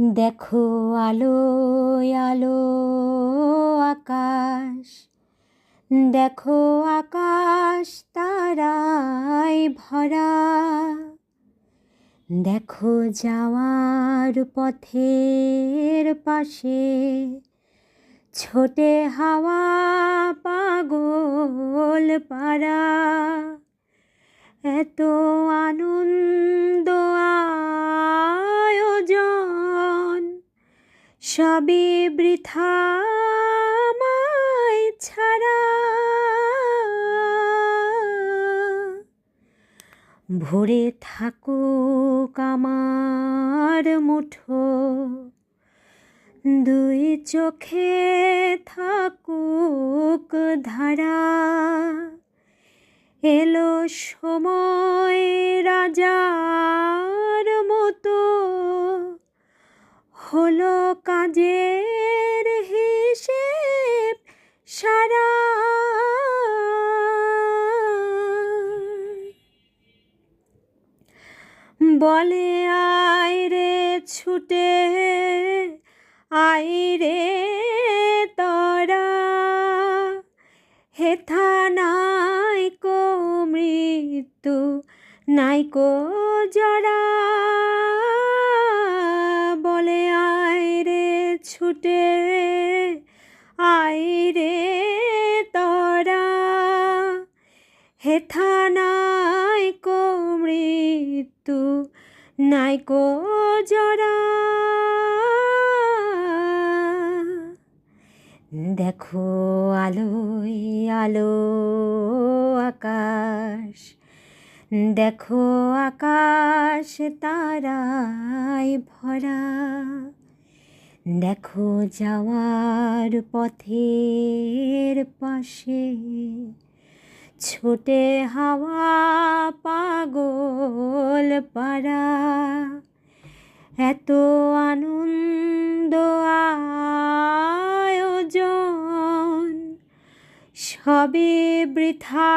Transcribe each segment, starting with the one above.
দেখো আলো আলো, আকাশ। দেখো আকাশ, তারায় ভরা। দেখো যাওয়ার পথের পাশে ছোটে হাওয়া পাগল পাড়া। এত আনন্দ সবই বৃথা ছাড়া। ভরে থাকুক আমার মুঠো দুই চোখে থাকুক ধারা। এলো সময় রাজার বলে, আয় রে ছুটে, আয় রে তরা, হেথা নাই কো মৃত্যু, নাই কো জরা। বলে, আয় রে ছুটে, আয় রে তরা, হেথা নাই কো মৃত্যু নাই কো জরা। দেখো আলোয় আলো আকাশ, দেখো আকাশ তারায় ভরা। দেখো যাওয়ার পথের পাশে ছোটে হাওয়া পাগল পাড়া। এত আনন্দ আয়োজন সবে বৃথা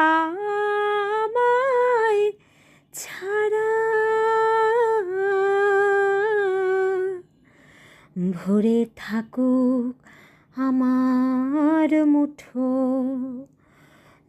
ছাড়া। ভরে থাকুক আমার মুঠো